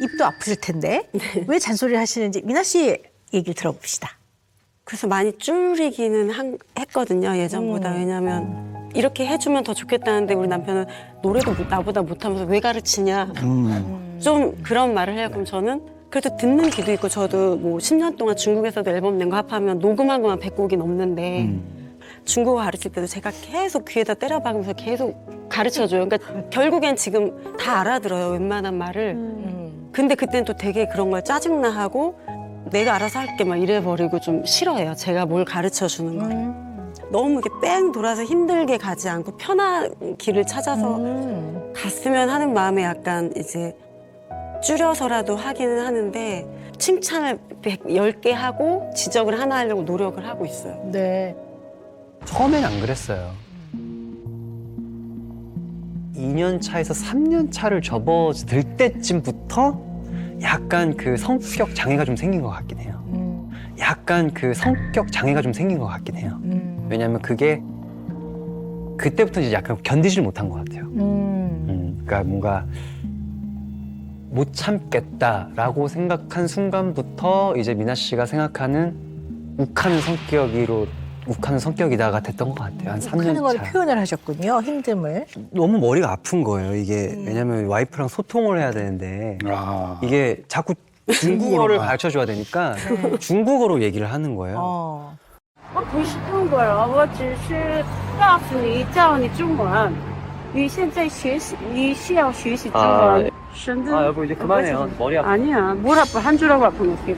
입도 아프실 텐데 왜 잔소리를 하시는지 미나 씨 얘기를 들어봅시다. 그래서 많이 줄이기는 한- 했거든요 예전보다. 왜냐면 이렇게 해주면 더 좋겠다는데 우리 남편은 노래도 못- 나보다 못하면서 왜 가르치냐? 좀 그런 말을 해요. 그럼 저는 그래도 듣는 귀도 있고 저도 뭐 10년 동안 중국에서도 앨범 낸 거 합하면 녹음한 것만 100곡이 넘는데 중국어 가르칠 때도 제가 계속 귀에다 때려박으면서 계속 가르쳐줘요. 그러니까 결국엔 지금 다 알아들어요 웬만한 말을 근데 그때는 또 되게 그런 걸 짜증나 하고 내가 알아서 할게 막 이래버리고 좀 싫어해요. 제가 뭘 가르쳐 주는 걸. 너무 이렇게 뺑 돌아서 힘들게 가지 않고 편한 길을 찾아서 갔으면 하는 마음에 약간 이제 줄여서라도 하기는 하는데 칭찬을 10개 하고 지적을 하나 하려고 노력을 하고 있어요. 네. 처음엔 안 그랬어요. 2년 차에서 3년 차를 접어들 때쯤부터 약간 그 성격 장애가 좀 생긴 것 같긴 해요. 음, 약간 그 성격 장애가 좀 생긴 것 같긴 해요. 음, 왜냐면 그게 그때부터 이제 약간 견디질 못한 것 같아요. 음. 음, 그러니까 뭔가 못 참겠다라고 생각한 순간부터 이제 미나 씨가 생각하는 욱하는 성격이로 욱하는 성격이다가 됐던 것 같아요. 한 3년 하는 걸 차. 표현을 하셨군요. 힘듦을. 너무 머리가 아픈 거예요. 이게 왜냐면 와이프랑 소통을 해야 되는데 아. 이게 자꾸 중국어를 가르쳐 줘야 되니까 중국어로 얘기를 하는 거예요. 어. 我不是中国人，我只是告诉你，教你中文。你现在学习，你需要学习中啊文。深圳 아 여보 이제 그만해요. 머리 아파. 아니야, 뭘 아파? 한 줄하고 아픈 게.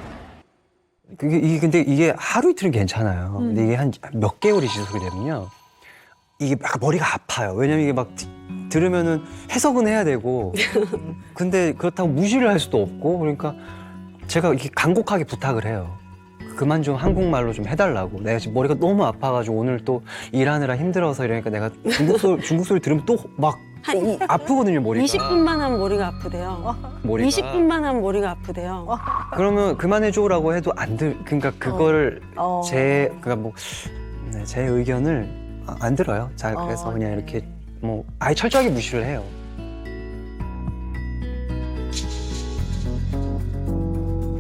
그게 이게 근데 이게 하루 이틀은 괜찮아요. 근데 이게 한 몇 개월이 지속이 되면요. 이게 막 머리가 아파요. 왜냐면 이게 막 디- 들으면은 해석은 해야 되고 근데 그렇다고 무시를 할 수도 없고 그러니까 제가 이렇게 간곡하게 부탁을 해요. 그만 좀 한국말로 좀 해달라고. 내가 지금 머리가 너무 아파가지고 오늘 또 일하느라 힘들어서 이러니까 내가 중국 소리, 중국 소리 들으면 또막한 이, 아프거든요 머리가. 20분만 하면 머리가 아프대요. 머리가. 20분만 하면 머리가 아프대요. 그러면 그만해줘라고 해도 안 들. 그러니까 그거를 어. 제 그러니까 뭐제 의견을 안 들어요. 잘 그래서 어, 그냥 네. 이렇게 뭐 아예 철저하게 무시를 해요.